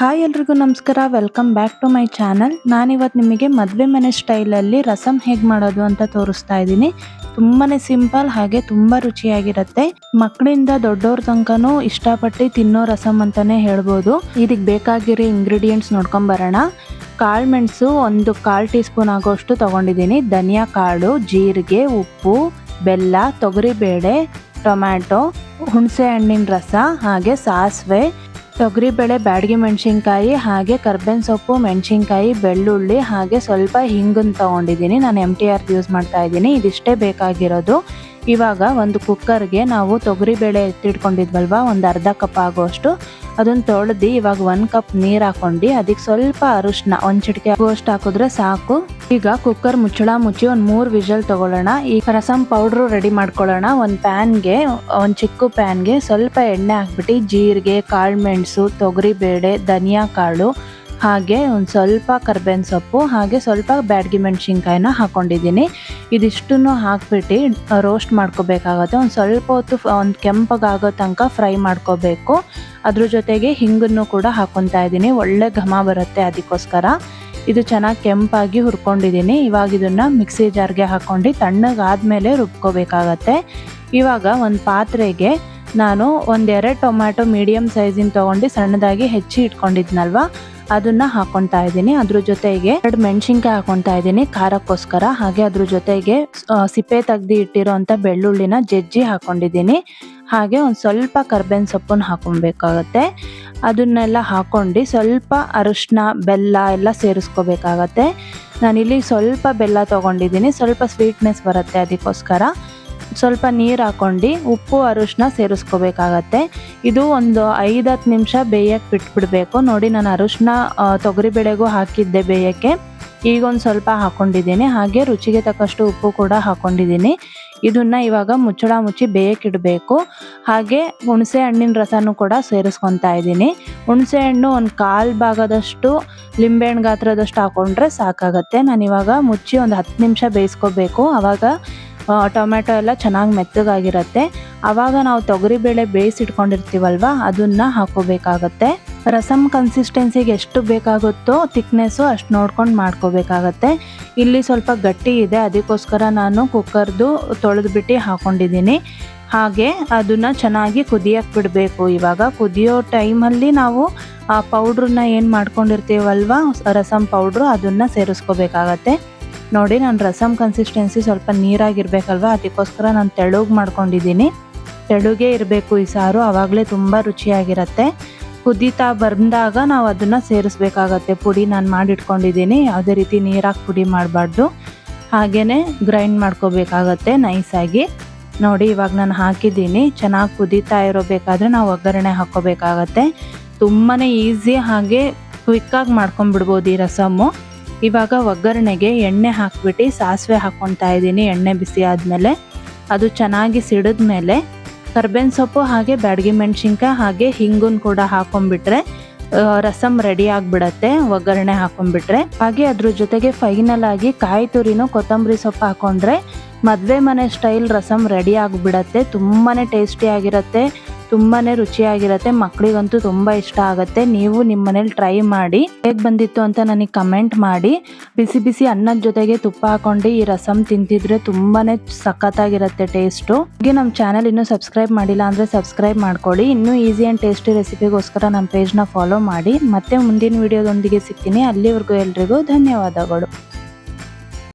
Hi ಎಲ್ರಿಗೂ ನಮಸ್ಕಾರ. Welcome back to my channel ನಾನಿವತ್ತು ನಿಮಗೆ ಮದುವೆ ಮನೆ ಸ್ಟೈಲಲ್ಲಿ ರಸಂ ಹೇಗೆ ಮಾಡೋದು ಅಂತ ತೋರಿಸ್ತಾ ಇದ್ದೀನಿ. ತುಂಬಾ ಸಿಂಪಲ್ ಹಾಗೆ ತುಂಬ ರುಚಿಯಾಗಿರುತ್ತೆ. ಮಕ್ಕಳಿಂದ ದೊಡ್ಡವ್ರ ತನಕನೂ ಇಷ್ಟಪಟ್ಟು ತಿನ್ನೋ ರಸಂ ಅಂತಾನೆ ಹೇಳ್ಬೋದು. ಇದಕ್ಕೆ ಬೇಕಾಗಿರೋ ಇಂಗ್ರೀಡಿಯೆಂಟ್ಸ್ ನೋಡ್ಕೊಂಬರೋಣ ಕಾಳು ಮೆಣಸು ಒಂದು ಕಾಲು ಟೀ ಸ್ಪೂನ್ ಆಗೋಷ್ಟು ತಗೊಂಡಿದ್ದೀನಿ. ಧನಿಯಾ ಕಾಳು, ಜೀರಿಗೆ, ಉಪ್ಪು, ಬೆಲ್ಲ, ತೊಗರಿಬೇಳೆ, ಟೊಮ್ಯಾಟೊ, ಹುಣಸೆ ಹಣ್ಣಿನ ರಸ, ಹಾಗೆ ಸಾಸಿವೆ ತೊಗರಿಬೇಳೆ, ಬ್ಯಾಡಗಿ ಮೆಣಸಿನ್ಕಾಯಿ ಹಾಗೆ ಕರ್ಬೇವಿನ ಸೊಪ್ಪು, ಮೆಣಸಿನ್ಕಾಯಿ, ಬೆಳ್ಳುಳ್ಳಿ ಹಾಗೆ ಸ್ವಲ್ಪ ಹಿಂಗನ್ನು ತೊಗೊಂಡಿದ್ದೀನಿ. ನಾನು ಎಂ ಟಿ ಆರ್ ಯೂಸ್ ಮಾಡ್ತಾ ಇದ್ದೀನಿ. ಇದಿಷ್ಟೇ ಬೇಕಾಗಿರೋದು. ಇವಾಗ ಒಂದು ಕುಕ್ಕರ್ಗೆ ನಾವು ತೊಗರಿಬೇಳೆ ಎತ್ತಿಟ್ಕೊಂಡಿದ್ವಲ್ವ? ಒಂದು ಅರ್ಧ ಕಪ್ ಆಗೋಷ್ಟು ಅದನ್ನು ತೊಳೆದು ಇವಾಗ ಒಂದು ಕಪ್ ನೀರು ಹಾಕೊಂಡು, ಅದಕ್ಕೆ ಸ್ವಲ್ಪ ಅರಿಶಿನ ಒಂದು ಚಿಟಿಕೆ ಆಗೋಷ್ಟು ಹಾಕಿದ್ರೆ ಸಾಕು. ಈಗ ಕುಕ್ಕರ್ ಮುಚ್ಚಳ ಮುಚ್ಚಿ ಒಂದು ಮೂರು ವಿಷಲ್ ತೊಗೊಳ್ಳೋಣ. ಈ ರಸಂ ಪೌಡ್ರು ರೆಡಿ ಮಾಡ್ಕೊಳ್ಳೋಣ. ಒಂದು ಪ್ಯಾನ್ಗೆ ಒಂದು ಚಿಕ್ಕ ಪ್ಯಾನ್ಗೆ ಸ್ವಲ್ಪ ಎಣ್ಣೆ ಹಾಕ್ಬಿಟ್ಟು, ಜೀರಿಗೆ, ಕಾಳು ಮೆಣಸು ತೊಗರಿಬೇಳೆ ಧನಿಯಾ ಕಾಳು ಹಾಗೆ ಒಂದು ಸ್ವಲ್ಪ ಕರ್ಬೇವಿನ ಸೊಪ್ಪು, ಹಾಗೆ ಸ್ವಲ್ಪ ಬ್ಯಾಡ್ಗಿ ಮೆಣಸಿನ್ಕಾಯಿನ ಹಾಕೊಂಡಿದ್ದೀನಿ. ಇದಿಷ್ಟನ್ನು ಹಾಕ್ಬಿಟ್ಟು ರೋಸ್ಟ್ ಮಾಡ್ಕೋಬೇಕಾಗತ್ತೆ. ಒಂದು ಸ್ವಲ್ಪ ಹೊತ್ತು ಒಂದು ಕೆಂಪಗಾಗೋ ತನಕ ಫ್ರೈ ಮಾಡ್ಕೋಬೇಕು. ಅದ್ರ ಜೊತೆಗೆ ಹಿಂಗನ್ನು ಕೂಡ ಹಾಕೊತಾ ಇದ್ದೀನಿ. ಒಳ್ಳೆ ಘಮ ಬರುತ್ತೆ ಅದಕ್ಕೋಸ್ಕರ. ಇದು ಚೆನ್ನಾಗಿ ಕೆಂಪಾಗಿ ಹುರ್ಕೊಂಡಿದ್ದೀನಿ. ಇವಾಗ ಇದನ್ನು ಮಿಕ್ಸಿ ಜಾರ್ಗೆ ಹಾಕ್ಕೊಂಡು ತಣ್ಣಗಾದ್ಮೇಲೆ ರುಬ್ಕೋಬೇಕಾಗತ್ತೆ. ಇವಾಗ ಒಂದು ಪಾತ್ರೆಗೆ ನಾನು ಒಂದೆರಡು ಟೊಮ್ಯಾಟೊ ಮೀಡಿಯಮ್ ಸೈಜಿನ ತೊಗೊಂಡು ಸಣ್ಣದಾಗಿ ಹೆಚ್ಚಿ ಇಟ್ಕೊಂಡಿದ್ನಲ್ವ? ಅದನ್ನ ಹಾಕೊಂತಾ ಇದ್ದೀನಿ. ಅದ್ರ ಜೊತೆಗೆ ಎರಡು ಮೆಣಸಿನ್ಕಾಯಿ ಹಾಕೊಂತಾ ಇದ್ದೀನಿ. ಖಾರಕ್ಕೋಸ್ಕರ. ಹಾಗೆ ಅದ್ರ ಜೊತೆಗೆ ಸಿಪ್ಪೆ ತೆಗ್ದು ಇಟ್ಟಿರೋಂಥ ಬೆಳ್ಳುಳ್ಳಿನ ಜಜ್ಜಿ ಹಾಕೊಂಡಿದ್ದೀನಿ. ಹಾಗೆ ಒಂದು ಸ್ವಲ್ಪ ಕರ್ಬೇವಿನ ಸೊಪ್ಪನ್ನು ಹಾಕೊಬೇಕಾಗತ್ತೆ. ಅದನ್ನೆಲ್ಲ ಹಾಕೊಂಡು ಸ್ವಲ್ಪ ಅರಿಶಿನ ಬೆಲ್ಲ ಎಲ್ಲ ಸೇರಿಸ್ಕೋಬೇಕಾಗತ್ತೆ. ನಾನಿಲ್ಲಿ ಸ್ವಲ್ಪ ಬೆಲ್ಲ ತೊಗೊಂಡಿದ್ದೀನಿ. ಸ್ವಲ್ಪ ಸ್ವೀಟ್ನೆಸ್ ಬರುತ್ತೆ ಅದಕ್ಕೋಸ್ಕರ. ಸ್ವಲ್ಪ ನೀರು ಹಾಕೊಂಡು ಉಪ್ಪು ಅರಿಶಿನ ಸೇರಿಸ್ಕೋಬೇಕಾಗತ್ತೆ. ಇದು ಒಂದು ಐದು ಹತ್ತು ನಿಮಿಷ ಬೇಯಕ್ಕೆ ಬಿಟ್ಬಿಡ್ಬೇಕು. ನೋಡಿ ನಾನು ಅರಿಶಿನ ತೊಗರಿಬೇಳೆಗೂ ಹಾಕಿದ್ದೆ ಬೇಯಕ್ಕೆ. ಈಗ ಒಂದು ಸ್ವಲ್ಪ ಹಾಕೊಂಡಿದ್ದೀನಿ. ಹಾಗೆ ರುಚಿಗೆ ತಕ್ಕಷ್ಟು ಉಪ್ಪು ಕೂಡ ಹಾಕ್ಕೊಂಡಿದ್ದೀನಿ ಇದನ್ನ ಇವಾಗ ಮುಚ್ಚಳ ಮುಚ್ಚಿ ಬೇಯಕ್ಕಿಡಬೇಕು ಹಾಗೆ ಹುಣಸೆ ಹಣ್ಣಿನ ರಸನೂ ಕೂಡ ಸೇರಿಸ್ಕೊತಾ ಇದ್ದೀನಿ. ಹುಣಸೆ ಹಣ್ಣು ಒಂದು ಕಾಲು ಭಾಗದಷ್ಟು ಲಿಂಬೆಹಣ್ಣು ಗಾತ್ರದಷ್ಟು ಹಾಕೊಂಡ್ರೆ ಸಾಕಾಗತ್ತೆ. ನಾನು ಇವಾಗ ಮುಚ್ಚಿ ಒಂದು ಹತ್ತು ನಿಮಿಷ ಬೇಯಿಸ್ಕೋಬೇಕು. ಆವಾಗ ಟೊಮೆಟೊ ಎಲ್ಲ ಚೆನ್ನಾಗಿ ಮೆತ್ತಗಾಗಿರುತ್ತೆ. ಆವಾಗ ನಾವು ತೊಗರಿಬೇಳೆ ಬೇಯಿಸಿಟ್ಕೊಂಡಿರ್ತೀವಲ್ವ, ಅದನ್ನು ಹಾಕೋಬೇಕಾಗತ್ತೆ. ರಸಮ್ ಕನ್ಸಿಸ್ಟೆನ್ಸಿಗೆ ಎಷ್ಟು ಬೇಕಾಗುತ್ತೋ ತಿಕ್ನೆಸ್ಸು ಅಷ್ಟು ನೋಡ್ಕೊಂಡು ಮಾಡ್ಕೋಬೇಕಾಗತ್ತೆ. ಇಲ್ಲಿ ಸ್ವಲ್ಪ ಗಟ್ಟಿ ಇದೆ, ಅದಕ್ಕೋಸ್ಕರ ನಾನು ಕುಕ್ಕರ್ದು ತೊಳೆದುಬಿಟ್ಟು ಹಾಕೊಂಡಿದ್ದೀನಿ. ಹಾಗೆ ಅದನ್ನು ಚೆನ್ನಾಗಿ ಕುದಿಯಕ್ಕೆ ಬಿಡಬೇಕು. ಇವಾಗ ಕುದಿಯೋ ಟೈಮಲ್ಲಿ ನಾವು ಆ ಪೌಡ್ರನ್ನ ಏನು ಮಾಡ್ಕೊಂಡಿರ್ತೀವಲ್ವ ರಸಮ್ ಪೌಡ್ರು ಅದನ್ನು ಸೇರಿಸ್ಕೋಬೇಕಾಗತ್ತೆ. ನೋಡಿ, ನಾನು ರಸಮ್ ಕನ್ಸಿಸ್ಟೆನ್ಸಿ ಸ್ವಲ್ಪ ನೀರಾಗಿರ್ಬೇಕಲ್ವ? ಅದಕ್ಕೋಸ್ಕರ ನಾನು ತೆಳುಗೆ ಮಾಡ್ಕೊಂಡಿದ್ದೀನಿ. ತೆಳುಗೆ ಇರಬೇಕು ಈ ಸಾರು ಆವಾಗಲೇ ತುಂಬ ರುಚಿಯಾಗಿರುತ್ತೆ. ಕುದೀತಾ ಬಂದಾಗ ನಾವು ಅದನ್ನು ಸೇರಿಸ್ಬೇಕಾಗತ್ತೆ. ಪುಡಿ ನಾನು ಮಾಡಿಟ್ಕೊಂಡಿದ್ದೀನಿ. ಯಾವುದೇ ರೀತಿ ನೀರಾಗಿ ಪುಡಿ ಮಾಡಬಾರ್ದು. ಹಾಗೇ ಗ್ರೈಂಡ್ ಮಾಡ್ಕೋಬೇಕಾಗತ್ತೆ ನೈಸಾಗಿ. ನೋಡಿ, ಇವಾಗ ನಾನು ಹಾಕಿದ್ದೀನಿ. ಚೆನ್ನಾಗಿ ಕುದೀತಾ ಇರೋಬೇಕಾದ್ರೆ ನಾವು ಒಗ್ಗರಣೆ ಹಾಕ್ಕೋಬೇಕಾಗತ್ತೆ. ತುಂಬಾ ಈಸಿ ಹಾಗೆ ಕ್ವಿಕ್ಕಾಗಿ ಮಾಡ್ಕೊಂಬಿಡ್ಬೋದು ಈ ರಸಮ್ಮು. ಇವಾಗ ಒಗ್ಗರಣೆಗೆ ಎಣ್ಣೆ ಹಾಕ್ಬಿಟ್ಟು ಸಾಸಿವೆ ಹಾಕ್ಕೊತಾ ಇದ್ದೀನಿ, ಎಣ್ಣೆ ಬಿಸಿ ಆದಮೇಲೆ. ಅದು ಚೆನ್ನಾಗಿ ಸಿಡಿದ ಮೇಲೆ ಕರ್ಬೇವಿನ ಸೊಪ್ಪು ಹಾಗೆ ಬ್ಯಾಡಗಿ ಮೆಣಸಿನ್ಕಾಯಿ ಹಾಗೆ ಹಿಂಗುನ್ ಕೂಡ ಹಾಕೊಂಡ್ಬಿಟ್ರೆ ರಸಮ್ ರೆಡಿ ಆಗಿಬಿಡತ್ತೆ, ಒಗ್ಗರಣೆ ಹಾಕೊಂಡ್ಬಿಟ್ರೆ. ಹಾಗೆ ಅದ್ರ ಜೊತೆಗೆ ಫೈನಲ್ ಆಗಿ ಕಾಯಿ ತುರಿನೂ ಕೊತ್ತಂಬರಿ ಸೊಪ್ಪು ಹಾಕೊಂಡ್ರೆ ಮದುವೆ ಮನೆ ಸ್ಟೈಲ್ ರಸಮ್ ರೆಡಿ ಆಗಿಬಿಡತ್ತೆ ತುಂಬಾ ಟೇಸ್ಟಿಯಾಗಿರುತ್ತೆ ತುಂಬಾ ರುಚಿಯಾಗಿರುತ್ತೆ. ಮಕ್ಕಳಿಗಂತೂ ತುಂಬ ಇಷ್ಟ ಆಗುತ್ತೆ. ನೀವು ನಿಮ್ಮ ಮನೇಲಿ ಟ್ರೈ ಮಾಡಿ, ಹೇಗೆ ಬಂದಿತ್ತು ಅಂತ ನನಗೆ ಕಮೆಂಟ್ ಮಾಡಿ. ಬಿಸಿ ಬಿಸಿ ಅನ್ನದ ಜೊತೆಗೆ ತುಪ್ಪ ಹಾಕೊಂಡು ಈ ರಸಮ್ ತಿಂತಿದ್ರೆ ತುಂಬಾ ಸಖತ್ತಾಗಿರುತ್ತೆ ಟೇಸ್ಟು ಹಾಗೆ ನಮ್ಮ ಚಾನಲ್ ಇನ್ನೂ ಸಬ್ಸ್ಕ್ರೈಬ್ ಮಾಡಿಲ್ಲ ಅಂದರೆ ಸಬ್ಸ್ಕ್ರೈಬ್ ಮಾಡ್ಕೊಳ್ಳಿ. ಇನ್ನೂ ಈಸಿ ಆ್ಯಂಡ್ ಟೇಸ್ಟಿ ರೆಸಿಪಿಗೋಸ್ಕರ ನಮ್ಮ ಪೇಜ್ನ ಫಾಲೋ ಮಾಡಿ. ಮತ್ತೆ ಮುಂದಿನ ವಿಡಿಯೋದೊಂದಿಗೆ ಸಿಗ್ತೀನಿ. ಅಲ್ಲಿವರೆಗೂ ಎಲ್ರಿಗೂ ಧನ್ಯವಾದಗಳು.